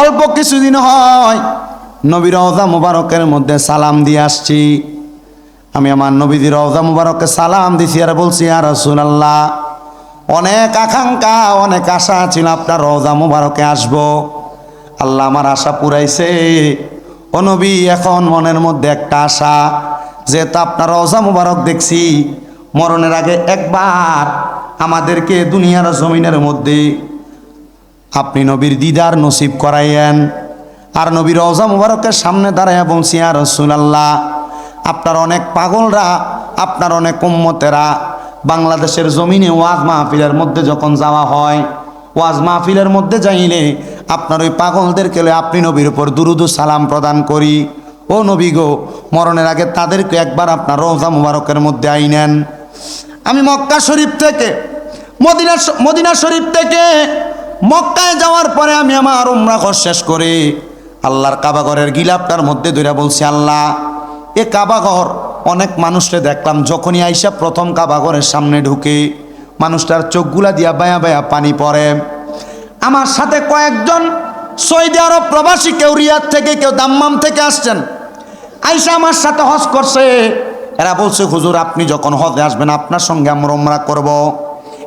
অল্প কিছুদিন হয়। নবী রওজা মুবারকের মধ্যে সালাম দিয়ে আসছি। আমি আমার নবীদের রওজা মুবারককে সালাম দিছি আর বলছি আর রসুলাল্লাহ, অনেক আকাঙ্ক্ষা, অনেক আশা ছিল আপনার রওজা মুবারকে আসব। আল্লাহ আমার আশা পুরাইছে। ও নবী, এখন মনের মধ্যে একটা আশা, যেহেতু আপনার রওজা মুবারক দেখছি, মরণের আগে একবার আমাদেরকে দুনিয়ার জমিনের মধ্যে আপনি নবীর দিদার নসিব করাইয়েন। আর নবীর রওজা মুবারকের সামনে দাঁড়াইয়া বলছি আর রসুলাল্লাহ, আপনার অনেক পাগলরা, আপনার অনেক উম্মতেরা বাংলাদেশের জমিনে ওয়াজ মাহফিলের মধ্যে যখন যাওয়া হয়, ওয়াজ মাহফিলের মধ্যে যাইলে আপনার ওই পাগলদেরকে আপনি নবীর উপর দুরুদু সালাম প্রদান করি। ও নবী গো, মরণের আগে তাদেরকে একবার আপনার রোজা মুবারকের মধ্যে আইনেন। আমি মক্কা শরীফ থেকে, মদিনা মদিনা শরীফ থেকে মক্কায় যাওয়ার পরে আমি আমার উমরা ঘর শেষ করে। আল্লাহর কাবাঘরের গিলাপটার মধ্যে ধরে বলছি, আল্লাহ, এ কাবাঘর অনেক মানুষরে দেখলাম, যখনই আইসা প্রথম কাবাঘরের সামনে ঢুকে, মানুষটার চোখগুলা দিয়া বায়া বায়া পানি পড়ে। আমার সাথে কয়েকজন সৌদি আরব প্রবাসী কেউ রিয়াদ থেকে, কেউ দাম্মাম থেকে আসছেন। আইসা আমার সাথে হজ করছে। এরা বলছে, হুজুর, আপনি যখন হজে আসবেন, আপনার সঙ্গে আমরা উমরা করব।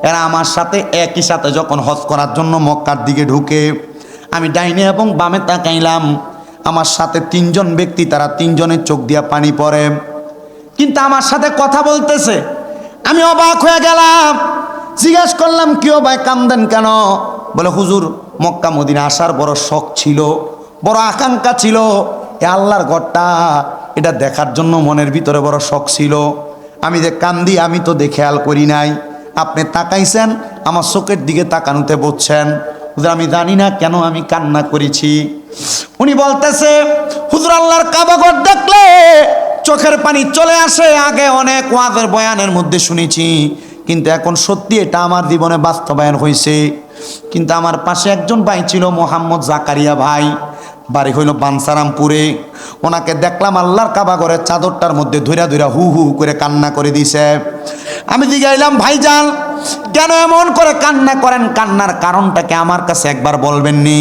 এরা আমার সাথে একই সাথে যখন হজ করার জন্য মক্কার দিকে ঢুকে, আমি ডাইনে এবং বামে তাকাইলাম। আমার সাথে তিনজন ব্যক্তি, তারা তিনজনের চোখ দিয়া পানি পড়ে। কিন্তু আমার সাথে কথা বলতেছে। আমি অবাক হয়ে গেলাম। জিজ্ঞেস করলাম কেউ ভাই, কান্দেন কেন? বলে, হুজুর, মক্কা, মদিনা আসার বড় শখ ছিল, বড় আকাঙ্ক্ষা ছিল। এ আল্লাহর ঘরটা, এটা দেখার জন্য মনের ভিতরে বড় শখ ছিল। আমি যে কান্দি, আমি তো দেখে খেয়াল করি নাই। আপনি তাকাইছেন, আমার চোখের দিকে তাকানোতে বলছেন, হুজুর, আমি জানি না কেন আমি কান্না করেছি। উনি বলতেছে, হুজুর, আল্লাহর কাবাগর দেখলে চোখের পানি চলে আসে, আগে অনেক ওয়াজের বয়ানের মধ্যে শুনেছি, কিন্তু এখন সত্যি এটা আমার জীবনে বাস্তবায়ন হয়েছে। কিন্তু আমার পাশে একজন ভাই ছিল, মোহাম্মদ জাকারিয়া ভাই, বাড়ি হইল বানসারামপুরে। ওনাকে দেখলাম আল্লাহর কাবাগরের চাদরটার মধ্যে ধৈরা ধৈরা হু হু করে কান্না করে দিছে। আমি জিগাইলাম ভাইজান, কেন এমন করে কান্না করেন? কান্নার কারণটাকে আমার কাছে একবার বলবেননি?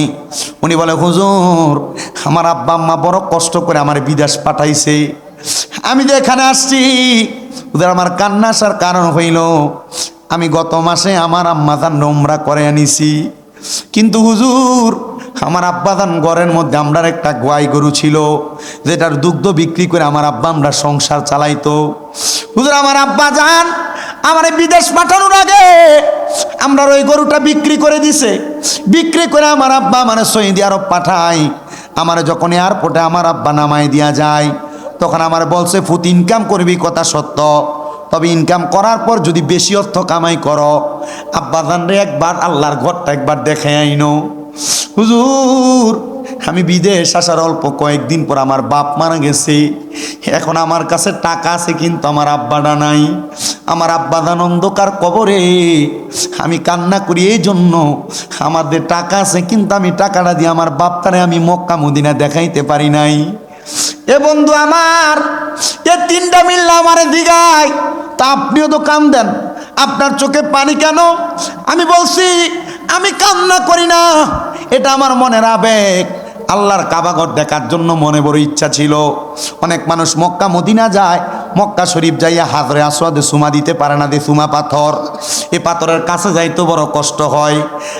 উনি বলে, হুজুর, আমার আব্বা আম্মা বড় কষ্ট করে আমার বিদেশ পাঠাইছে। আমি যে এখানে আসছি ওদের আমার কান্না আসার কারণ হইল, আমি গত মাসে আমার আম্মাজান নোমরা করে আনিছি। কিন্তু হুজুর, আমার আব্বাদান ঘরের মধ্যে আমরার একটা গোয়াই গরু ছিল, যেটার দুগ্ধ বিক্রি করে আমার আব্বা আমরা সংসার চালাইতো। হুজুর, আমার আব্বা যান, আমার বিদেশ পাঠানোর আগে আমরা ওই গরুটা বিক্রি করে দিছে। বিক্রি করে আমার আব্বা মানে সৌদি আরব পাঠাই আমার যখন এয়ারপোর্টে আমার আব্বা নামাই দিয়া যায়, তখন আমার বলছে, ফুত ইনকাম করবি, কথা সত্য। তবে ইনকাম করার পর যদি বেশি অর্থ কামাই করো। আব্বা জানরে একবার, আল্লাহর ঘরটা একবার দেখে আইনো। হুজুর আমি বিদেশ আসার অল্প কয়েকদিন পর আমার বাপ মারা গেছে। এখন আমার কাছে টাকা আছে কিন্তু আমার আব্বাটা নাই। আমার আব্বাদান অন্ধকার কবরে। আমি কান্না করি এই জন্য আমাদের টাকা আছে কিন্তু আমি টাকাটা দিয়ে আমার বাপটারে আমি মক্কা মদিনা দেখাইতে পারি নাই। এ বন্ধু আমার, এ তিনটা মিললে আমার দিঘায় তা আপনিও তো কান্দেন। আপনার চোখে পানি কেন? আমি বলছি, আমি কান্না করি না। এটা আমার মনের আবেগ। আল্লাহর কাবাগর দেখার জন্য মনে বড় ইচ্ছা ছিল। অনেক মানুষ মক্কা, মদিনা যায়। মক্কা শরীফ যাইয়া হাজরে আসোয়াদে সুমা দিতে পারে না দে সুমা পাথর। এ পাথরের কাছে যাইতে বড় কষ্ট হয়।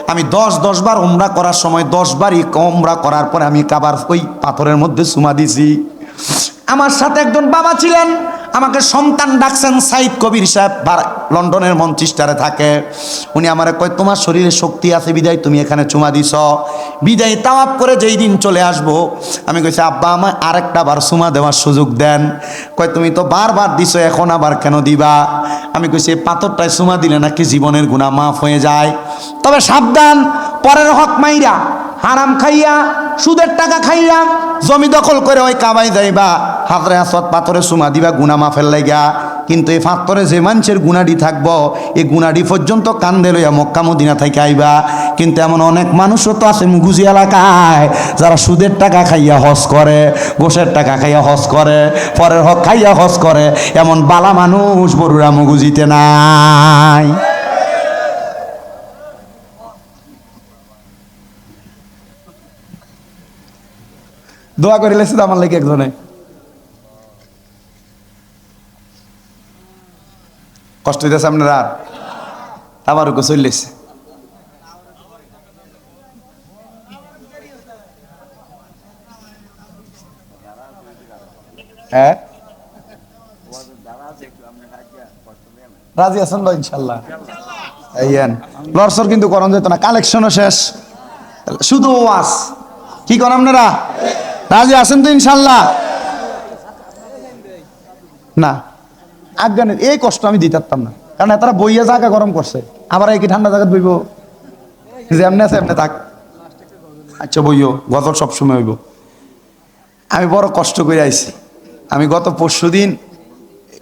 আমি দশ দশবার উমরা করার সময় দশবারই উমরা করার পরে আমি কাবার ওই পাথরের মধ্যে সুমা দিছি। আমার সাথে একজন বাবা ছিলেন। আমাকে সন্তান ডাকছেন সাইদ কবির সাহেব লন্ডনের মঞ্চিস্টারে থাকে। উনি আমার কয়, তোমার শরীরে শক্তি আছে, বিদায়, তুমি এখানে চুমা দিছ। বিদায় তাওয়াপ করে যেই দিন চলে আসব। আমি কইছি, আব্বা, আমায় আরেকটা বার চুমা দেওয়ার সুযোগ দেন। কয়, তুমি তো বারবার দিছো, এখন আবার কেন দিবা? আমি কইছি পাথরটায় চুমা দিলে নাকি জীবনের গুণা মাফ হয়ে যায়। তবে সাবধান, পরের হক মাইরা হারাম খাইয়া, সুদের টাকা খাইয়া, জমি দখল করে ওই কামাই যাইবা। হাতরে আসত পাথরে সুমা দিবা, গুনা মাফের লাইগা কিন্তু এই পাথরে যে মানুষের গুণাডি থাকব, এই গুণাডি পর্যন্ত কান্দে লইয়া মক্কা মদিনা থেকে আইবা। কিন্তু এমন অনেক মানুষও তো আছে মুগুজি এলাকায়, যারা সুদের টাকা খাইয়া হজ করে গোসের টাকা খাইয়া হজ করে পরের হক খাইয়া হজ করে। এমন বালা মানুষ বড়ুরা মুগুজিতে নাই। দোয়া করে লেছে আমার লেগে একজনে। কষ্ট হইতেছে আপনার আর? আবার ওকে চললেছে। হ্যাঁ? রাজি আছেন তো ইনশাল্লাহ? লরসর কিন্তু করণ যেত না, কালেকশনও শেষ। শুধু ওয়াস কি করেন আপনারা? রাজি আছেন তো ইনশাল্লাহ? না। আফগানের এই কষ্ট আমি দিতে পারতাম না। কারণ তারা বইয়া জায়গা গরম করছে। আবার কি ঠান্ডা জায়গা বইব। যে এমনি আছে এমনি থাক। আচ্ছা বইও। গত সবসময় হইব। আমি বড় কষ্ট করে আইছি। আমি গত পরশু দিন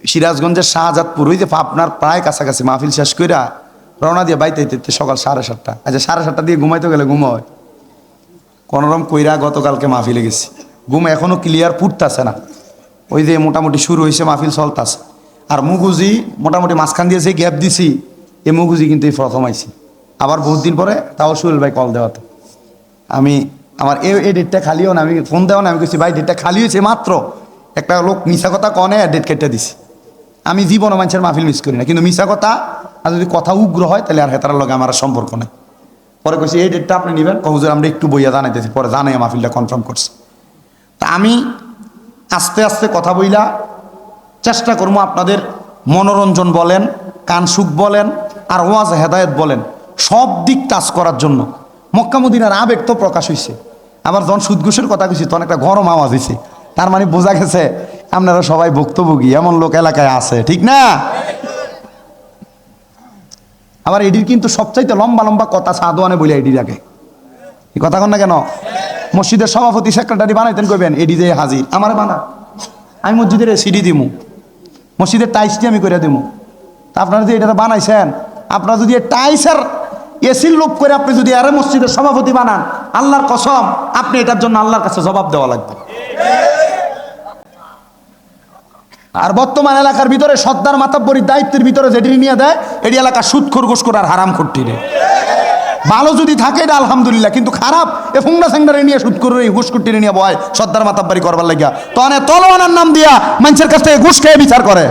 সিরাজগঞ্জের শাহজাদপুর যে আপনার প্রায় কাছাকাছি মাহফিল শেষ কইরা রওনা দিয়ে বাইতে সকাল সাড়ে সাতটা। আচ্ছা সাড়ে সাতটা দিয়ে ঘুমাইতে গেলে ঘুম হয়। কোনোরকম কইরা গতকালকে মাহফিলে গেছি। ঘুম এখনও ক্লিয়ার ফুটতাছে না। ওই যে মোটামুটি শুরু হয়েছে মাহফিল চলতাছে। আর মুগুজি মোটামুটি মাঝখান দিয়ে যে গ্যাপ দিছি এই মুগুজি কিন্তু এই প্রথম আইছি। আবার বহুত দিন পরে তাও সুহেল ভাই কল দেওয়াতে। আমি আমার এই এই ডেটটা খালিও না আমি ফোন দেওয়া না আমি কিছু ভাই ডেটটা খালি হয়েছে মাত্র। একটা লোক মিশা কথা কনে ডেট কেটে দিছি। আমি জীবন মানুষের মাহফিল মিস করি না। কিন্তু মিশা কথা, আর যদি কথা উগ্র হয়, তাহলে আর হেতার লগে আমার সম্পর্ক নেই। পরে কইছি, এই ডেটটা আপনি নেবেন? কহুজুর আমরা একটু বইয়া জানাইতেছি। পরে জানাই মাহফিলটা কনফার্ম করছি। তা আমি আস্তে আস্তে কথা বইলা চেষ্টা করব আপনাদের মনোরঞ্জন বলেন, কান সুখ বলেন, আর ওয়াজ হেদায়েত বলেন, সব দিক টাচ করার জন্য। মক্কামুদিনার আবেগ তো প্রকাশ হয়েছে আবার যখন সুদঘুষের কথা কইছি, তখন একটা গরম আওয়াজ হয়েছে তার মানে বোঝা গেছে, আপনারা সবাই ভুক্তভোগী, এমন লোক এলাকায় আছে, ঠিক না? আবার এডির কিন্তু সবচাইতে লম্বা লম্বা কথা সাদোয়ানে বলে এডির আগে। এই কথা কন না কেন? মসজিদের সভাপতি, সেক্রেটারি বানাইতেন কইবেন এডি যে হাজির। আমারে বানা। আমি মসজিদের সিডি দিমু। মসজিদের টাইসটি আমি করে দিমু। তা আপনারা যদি এটা বানাইছেন, আপনারা যদি টাইসের এসির লোপ করে আপনি যদি আরে মসজিদের সভাপতি বানান, আল্লাহর কসম, আপনি এটার জন্য আল্লাহর কাছে জবাব দেওয়া লাগবে। আর বর্তমান এলাকার ভিতরে সর্দার মাতাব্বরীর দায়িত্বের ভিতরে যেটি নিয়ে দেয়, এটি এলাকা সুদ খরগোশ করে আর হারাম করতে ভালো যদি থাকে এটা আলহামদুলিল্লাহ, কিন্তু খারাপ এ ফুংনা সেংডারে নিয়ে সুদ করে এই ঘুষ কুটিরে নিয়ে বয় সর্দার মাতাব্বারি করবার লাগিয়া। তো অনেক তলোয়ানার নাম দিয়া মানুষের কাছ থেকে ঘুষ খেয়ে বিচার করে।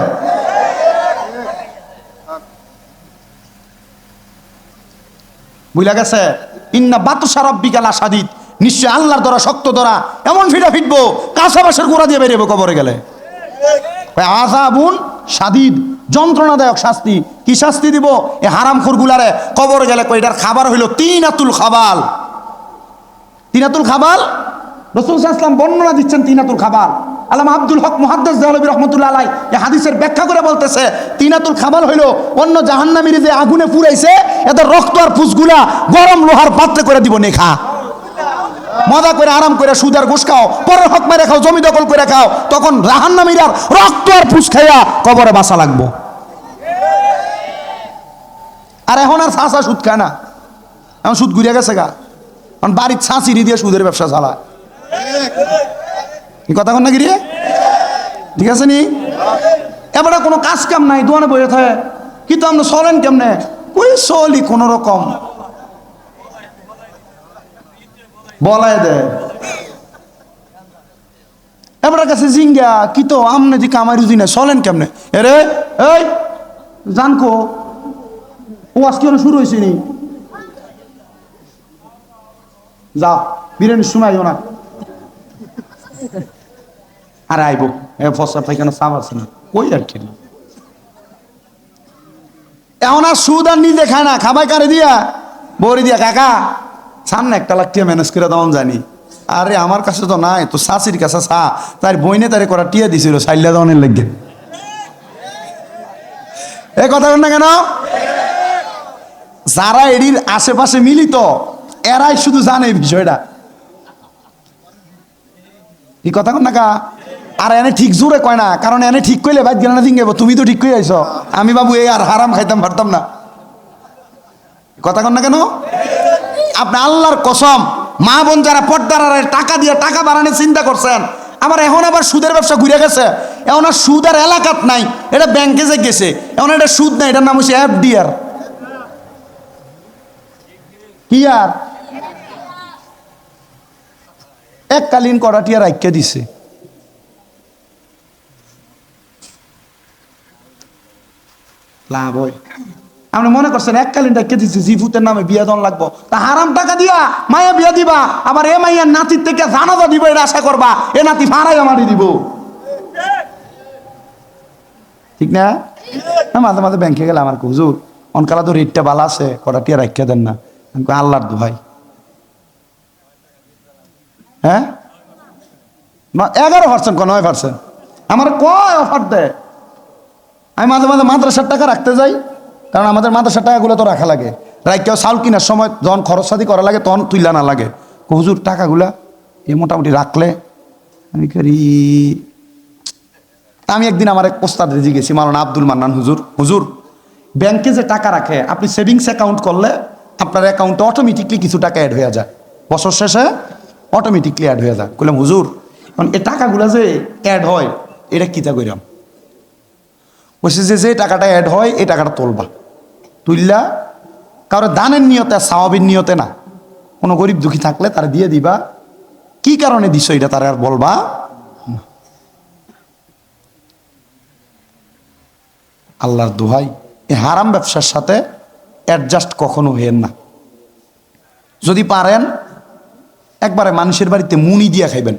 বুঝলা গেছে? ইন্না বাতু সারাব বিকাল আসাদিত নিশ্চয় আল্লাহর দ্বারা শক্ত দ্বারা এমন ফিটা ফিটবো কাঁচাবাসের গোড়া দিয়ে বেরিয়ে কবরে গেলে। আজাবুন সাদিদ যন্ত্রণাদায়ক শাস্তি। কি শাস্তি দিব? এ হারাম খুরগুলারে কবর গেলে কইটার খাবার হইল তিনাতুল খাবাল। তিনাতুল খাবাল? রসুল ইসলাম বর্ণনা দিচ্ছেন তিনাতুল খাবাল। আলাম আব্দুল হক মুহাদ্দাস জাহলবী রহমতুল্লাহ আলাই এই হাদিসের ব্যাখ্যা করে বলতেছে, তিনাতুল খাবাল হইল অন্য জাহান্নামীর যে আগুনে পুরাইছে এদের রক্ত আর ফুসগুলা গরম লোহার পাত্রে করে দিব নেখা। মজা করে আরাম করে সুদের ঘুষ খাও, পরের হক মেরে খাও, জমি দখল করে খাও, তখন জাহান্নামীর আর রক্ত আর ফুস খাইয়া কবরে বাসা লাগবো। আর এখন আর ছাঁচা সুদ খায় না। এখন সুদ ঘুরিয়ে গেছে গা। এখন বাড়ির ছাঁচিরি দিয়ে সুদের ব্যবসা চালায়। কথা কন না গিরিয়ে ঠিক আছে নি? এবারে কোনো কাজ কাম নাই, দোয়ানে বসে থাকে। কিন্তু আপনি চলেন কেমনে? ওই চলি কোনো রকম। বলাই দে এবার কাছে জিঙ্গা, কি তো আমনে যে কামাই রুজি না চলেন কেমনে? এরে, এই, জানকো ও আজকে শুরু হয়েছে নি? যাও বিরিয়ানি শোনাইও না। আর আইব, এ ফসা পাইখানা চাপ আছে না? ওই আর কি? এখন আর সুদ আর নিজে খায় না, খাবাই কারে দিয়া? বড়ি দিয়া, কাকা। সামনে একটা লাখ টিয়া ম্যানেজ করে দেওয়ান জানি। আরে, আমার কাছে তো নাই, তো শাশির কাছে সা। তার বইনে তারে করা টিয়া দিছিল, সাইল্লা দেওয়ানের লাগে। এ কথা না কেন? যারা এটির আশেপাশে মিলিত, এরাই শুধু জানে বিষয়টা। এই কথা না আর এনে ঠিক জোরে কয় না, কারণ এনে ঠিক কইলে বাইক গেলে না দিন তুমি তো ঠিক কই আইছ। আমি বাবু এই আর হারাম খাইতাম, পারতাম না। কথা কন না কেন? আপনি আল্লাহর কসম, মা বোন যারা পর্দার টাকা দিয়ে টাকা বাড়ানোর চিন্তা করছেন, আবার এখন আবার সুদের ব্যবসা ঘুরে গেছে, এখন আর সুদ আর এলাকাত নাই, এটা ব্যাংকে যে গেছে, এখন এটা সুদ নাই, এটার নাম হচ্ছে এফডিআর কি আর? এককালীন কড়াটিয়া রাইখা দিছে। লাভ হয়। আপনি মনে করছেন এককালীন রাইখা দিছে জিফুতের নামে বিয়া দন লাগবো। তা হারাম টাকা দিয়া মায়া বিয়া দিবা আবার এ মাইয়ার নাতির থেকে জানাজা দিব এটা আশা করবা এ নাতি ভাড়াই আমারই দিব। ঠিক না? না, মাঝে মাঝে ব্যাংকে গেলে আমার হুজুর অনকালা তো রেটটা ভালো আছে কটাটিয়া রাখিয়া দেন না। আল্লাহর দোহাই। হ্যাঁ? এগারো পার্সেন্ট নয় পার্সেন্ট আমার কয় অফার দেয়? আমি মাঝে মাঝে মাদ্রাসার টাকা রাখতে যাই। কারণ আমাদের মাদ্রাসার টাকাগুলো তো রাখা লাগে। রাখিয়াও চাউল কেনার সময় যখন খরচ সাদি করা লাগে, তখন তুইলা না লাগে। হুজুর, টাকাগুলা এ মোটামুটি রাখলে আমি করি আমি একদিন আমার এক ওস্তাদ রেজি গেছি মারানা আব্দুল মান্নান হুজুর হুজুর, ব্যাংকে যে টাকা রাখে, আপনি সেভিংস অ্যাকাউন্ট করলে আপনার অ্যাকাউন্টে অটোমেটিকলি কিছু টাকা অ্যাড হয়ে যায়। বছর শেষে অটোমেটিকলি অ্যাড হয়ে যায়। বললাম হুজুর, এখন এই টাকাগুলো যে অ্যাড হয়, এটা কিতা কইরাম? বলছে যে যে টাকাটা অ্যাড হয় এই টাকাটা তুলবা। তুললা কারও দানের নিয়তে সাওয়াবির নিয়তে না। কোনো গরিব দুঃখী থাকলে তারা দিয়ে দিবা। কি কারণে দিছ এটা তারা আর বলবা? আল্লাহর দোহাই, এই হারাম ব্যবসার সাথে অ্যাডজাস্ট কখনো হইয়েন না। যদি পারেন, একবারে মানুষের বাড়িতে মুনি দিয়া খাইবেন,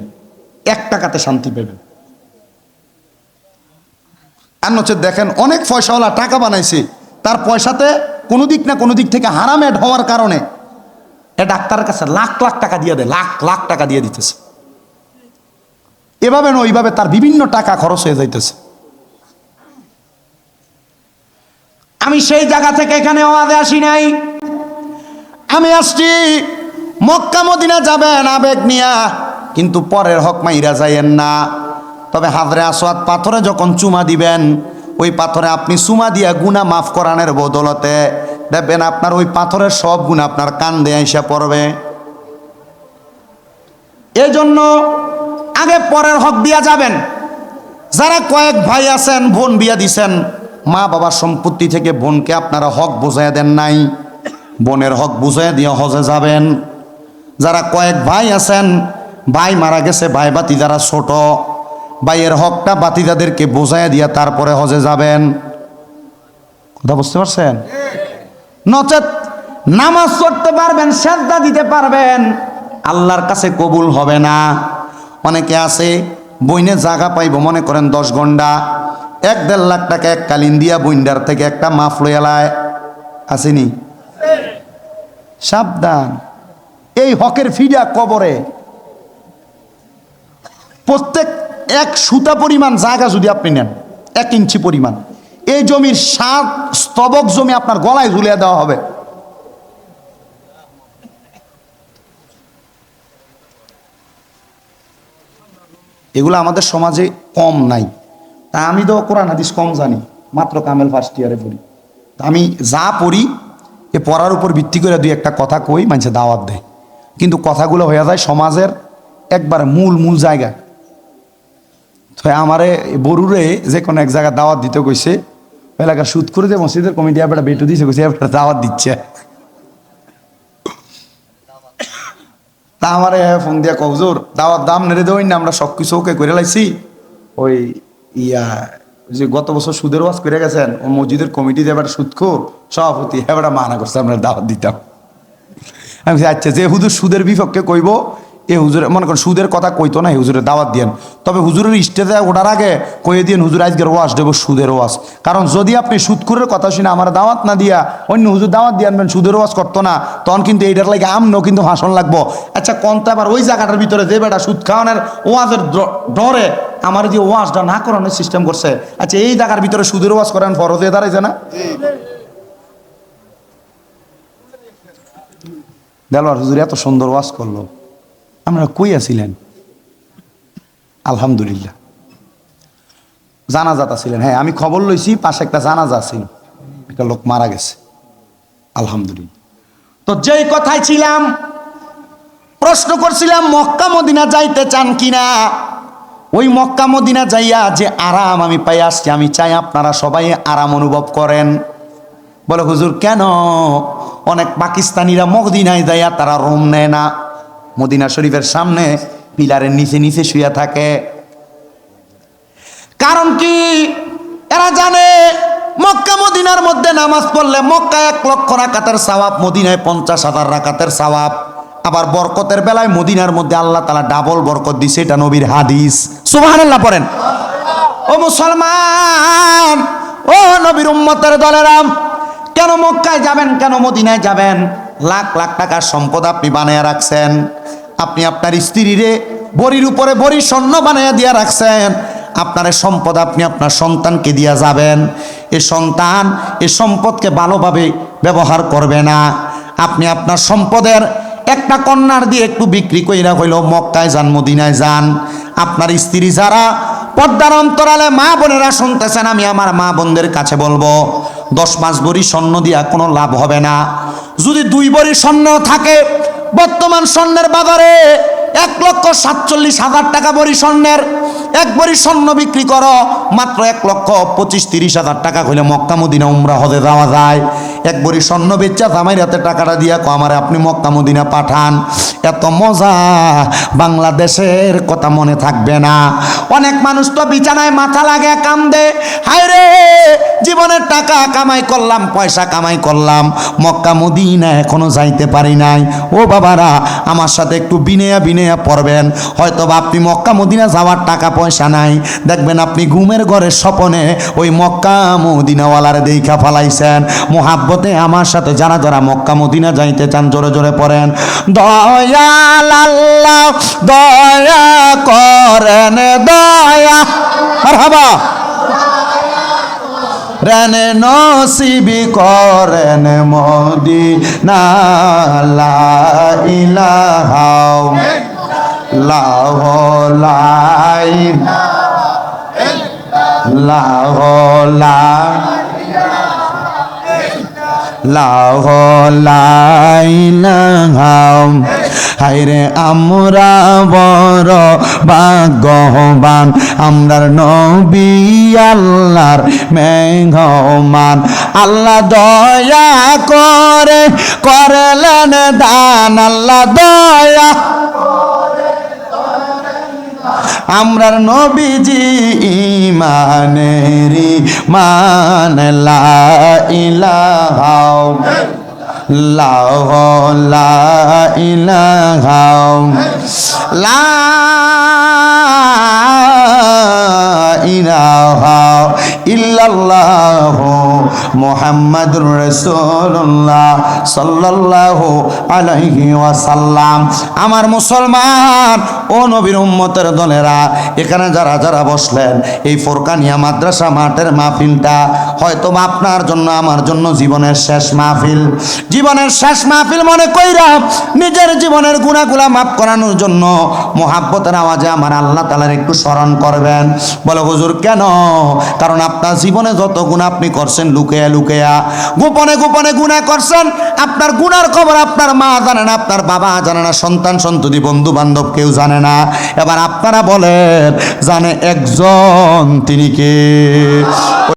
এক টাকাতে শান্তি পাবেন আর হচ্ছে দেখেন, অনেক পয়সাওয়ালা টাকা বানাইছে তার পয়সাতে কোনো দিক না কোনো দিক থেকে হারাম অ্যাড হওয়ার কারণে এ ডাক্তারের কাছে লাখ লাখ টাকা দিয়ে দেয়, লাখ লাখ টাকা দিয়ে দিতেছে। এভাবে না ওইভাবে তার বিভিন্ন টাকা খরচ হয়ে যাইতেছে। আমি সেই জায়গা থেকে এখানে আওয়াজে আসি নাই। আমি আসছি মক্কা মদিনা যাবেন আবেগ নিয়া, কিন্তু পরের হক মাইরা যাইয়েন না। তবে হাজরে আসোয়াদ পাথরে যখন চুমা দিবেন ওই পাথরে আপনি চুমা দিয়া গুণা মাফ করানোর বদলতে দেখবেন আপনার ওই পাথরের সব গুণা আপনার কান দিয়ে এসে পড়বে। এই জন্য আগে পরের হক দিয়া যাবেন। যারা কয়েক ভাই আছেন, বোন বিয়া দিছেন, মা বাবার সম্পত্তি থেকে বোনকে আপনারা হক বুঝাই দেন নাই। বোনের হক বুঝাইয়া দিয়ে হজে যাবেন। যারা কয়েক ভাই আছেন, ভাই মারা গেছে, ভাই বাতি যারা ছোট ভাইয়ের হকটা বাতিদাদেরকে বোঝাইয়া দিয়া তারপরে হজে যাবেন। কথা বুঝতে পারছেন? নচেত নামাজ পড়তে পারবেন শ্রদ্ধা দিতে পারবেন। আল্লাহর কাছে কবুল হবে না। অনেকে আছে, বইনে জায়গা পাইব, মনে করেন দশ ঘণ্টা, এক দেড় লাখ টাকা এক কালিন দিয়া বইন্ডার থেকে একটা মাফ লইয়ালায় আসেনি? সাবধান। এই হকের ফিডা কবরে। প্রত্যেক এক সুতা পরিমাণ জায়গা যদি আপনি নেন, এক ইঞ্চি পরিমাণ, এই জমির সাত স্তবক জমি আপনার গলায় ঝুলিয়ে দেওয়া হবে। এগুলো আমাদের সমাজে কম নাই। তা আমি তো কোরআন, হাদিস কম জানি, মাত্র কামেল ফার্স্ট ইয়ারে পড়ি। আমি যা পড়ি, এ পড়ার উপর ভিত্তি করে দুই একটা কথা কই, মানুষে দাওয়াত দেয়। কিন্তু কথাগুলো হয়ে যায় সমাজের একবার মূল মূল জায়গায়। তো আমারে বরুরে যে কোনো এক জায়গায় দাওয়াত দিতে কইছে, এলাকা সুদ করে যে মসজিদের কমিটি এবার বেটু দিয়েছে কইছে, এবার দাওয়াত দিচ্ছে। তা আমারে ফোন দিয়া কবজোর দাওয়াত দাম নেড়ে দেওয়াই না, আমরা সব কিছু ওকে করে লাইছি। ওই ইয়া, যে গত বছর সুদের ওয়াজ করে গেছেন, ও মসজিদের কমিটিতে এবার সুদ খো সভাপতি এবার মানা করছে, আমরা দাওয়াত দিতাম। আমি আচ্ছা যে হুজুর সুদের বিপক্ষে কইব এ হুজুরে, মনে করেন সুদের কথা কইতো না এই হুজুরের দাওয়াত দিয়েন। তবে হুজুরের স্টেজে ওঠার আগে কয়ে দিন হুজুর আজকের ওয়াজ দেবো, সুদের ওয়াজ। কারণ যদি আপনি সুদখুরের কথা শুনে আমার দাওয়াত না দিয়া অন্য হুজুর দাওয়াত দিয়ে আনবেন, সুদের ওয়াজ করতো না, তখন কিন্তু এইটার লাগে আমনও কিন্তু ভাষণ লাগবো। আচ্ছা কোন তো আবার ওই জায়গাটার ভিতরে যে বেটা সুদ খাওয়ানোর ওয়াজের ডরে আমার যে ওয়াজটা না করানোর সিস্টেম করছে। আচ্ছা এই জায়গার ভিতরে সুদের ওয়াজ করেন ফরজ হয়ে দাঁড়াইছে না? দেলোয়ার হুজুর, এত সুন্দর ওয়াজ করল। আপনারা কই আছিলেন? আলহামদুলিল্লাহ। জানাজাত আছিলেন হ্যাঁ আমি খবর লইছি, পাশে একটা জানাজা ছিল একটা লোক মারা গেছে। আলহামদুলিল্লাহ। তো যেই কথায় ছিলাম, প্রশ্ন করছিলাম, মক্কা মদিনা যাইতে চান কিনা? ওই মক্কা মদিনা যাইয়া যে আরাম আমি পাই আসছি, আমি চাই আপনারা সবাই আরাম অনুভব করেন। বলে, হুজুর, কেন? অনেক পাকিস্তানিরা মদিনায় যাইয়া তারা রুম নেয় না। মদিনা শরীফের সামনে পিলারের নিচে নিচে শুয়ে থাকে। কারণ কি? এরা জানে মক্কা, মদিনার মধ্যে নামাজ পড়লে মক্কা এক লক্ষ রাকাতের সওয়াব, মদিনায় পঞ্চাশ হাজার রাকাতের সওয়াব। আবার বরকতের বেলায় মদিনার মধ্যে আল্লাহ তালা ডাবল বরকত দিছে, এটা নবীর হাদিস। সুবহানাল্লাহ পড়েন। ও মুসলমান, ও নবীর উম্মতের দলেরাম, কেন মক্কায় যাবেন, কেন মদিনায় যাবেন? লাখ লাখ টাকার সম্পদ আপনি বানায় রাখছেন। আপনি আপনার স্ত্রীরে বড়ির উপরে বড়ি স্বর্ণ বানাইয়া দিয়া রাখছেন। আপনার সম্পদ আপনি আপনার সন্তানকে দিয়া যাবেন। এ সন্তান এ সম্পদকে ভালোভাবে ব্যবহার করবে না। আপনি আপনার সম্পদের একটা কন্যার দিয়ে একটু বিক্রি কইরা হইল মক্কায় যান, মদিনায় যান। আপনার স্ত্রী যারা পদ্মার অন্তরালে মা বোনেরা শুনতেছেন, আমি আমার মা বোনদের কাছে বলব দশ পাঁচ বড়ি স্বর্ণ দিয়া কোনো লাভ হবে না। যদি দুই বড়ি স্বর্ণ থাকে, বর্তমান স্বর্ণের বাজারে এক লক্ষ সাতচল্লিশ হাজার টাকা বড়ি স্বর্ণের। এক বড়ি স্বর্ণ বিক্রি করো, মাত্র এক লক্ষ পঁচিশ তিরিশ হাজার টাকা হইলে মক্কা উমরা হদে যাওয়া যায়। এক বড়ি স্বর্ণ বেচা জামাই রাতে টাকাটা দিয়া কো আপনি মক্কা মদিনা পাঠান। এত মজা, বাংলাদেশের কথা মনে থাকবে না। অনেক মানুষ তো বিছানায় মাথা লাগে, কান্দে। হায় রে, জীবনের টাকা কামাই করলাম, পয়সা কামাই করলাম, মক্কা মদিনা এখনও যাইতে পারি নাই। ও বাবারা, আমার সাথে একটু বিনেয়া বিনেয়া পড়বেন। হয়তো বা আপনি মক্কা মদিনা যাওয়ার টাকা পয়সা নাই। দেখবেন আপনি ঘুমের ঘরের স্বপনে ওই মক্কা মদিনাওয়ালারে দেখা ফালাইছেন। মোহাব্বতে আমার সাথে যারা যারা মক্কা মদিনা যাইতে চান, জোরে জোরে পড়েন। দয়াল আল্লাহ, দয়া করেন, দয়া। মারহাবা। রেন নসিবি করেন মোদি না ইলাহাও লাহ লাহ লাইলাম হাইরে আমরা বড় ভাগ্যবান, আমরার নবী আল্লাহর মেঘমান। আল্লাহ দয়া করে, করলেন দান, আল্লাহ দয়া আমরার নবীজি ইমানেরি মানলা লা ইলাহাও লাহ লা ইলাহাও লা ইলাহা ইল্লাল্লাহ মুহাম্মাদুর রাসূলুল্লাহ সাল্লাল্লাহু আলাইহি ওয়াসাল্লাম। আমার মুসলমান, ও নবীর উম্মতের দলেরা, এখানে যারা যারা বসলেন, এই ফোরকানিয়া মাদ্রাসা মাঠের মাহফিলটা হয়তো আপনার জন্য, আমার জন্য জীবনের শেষ মাহফিল। জীবনের শেষ মাহফিল মনে কইরা নিজের জীবনের গুণাগুলা মাফ করানোর জন্য মোহাব্বতের আওয়াজে আমার আল্লাহ তালার একটু স্মরণ করবেন। বলে, হুজুর, কেন? কারণ আপনার জীবনে যত গুণা আপনি করছেন লুকেয়া লুকেয়া গোপনে গোপনে গুণা করছেন, আপনার গুনার খবর আপনার মা জানে না, আপনার বাবা জানে না, সন্তান, সন্ততি বন্ধু বান্ধব কেউ জানে না। এবার আপনারা বলেন, জানে একজন, তিনি কে?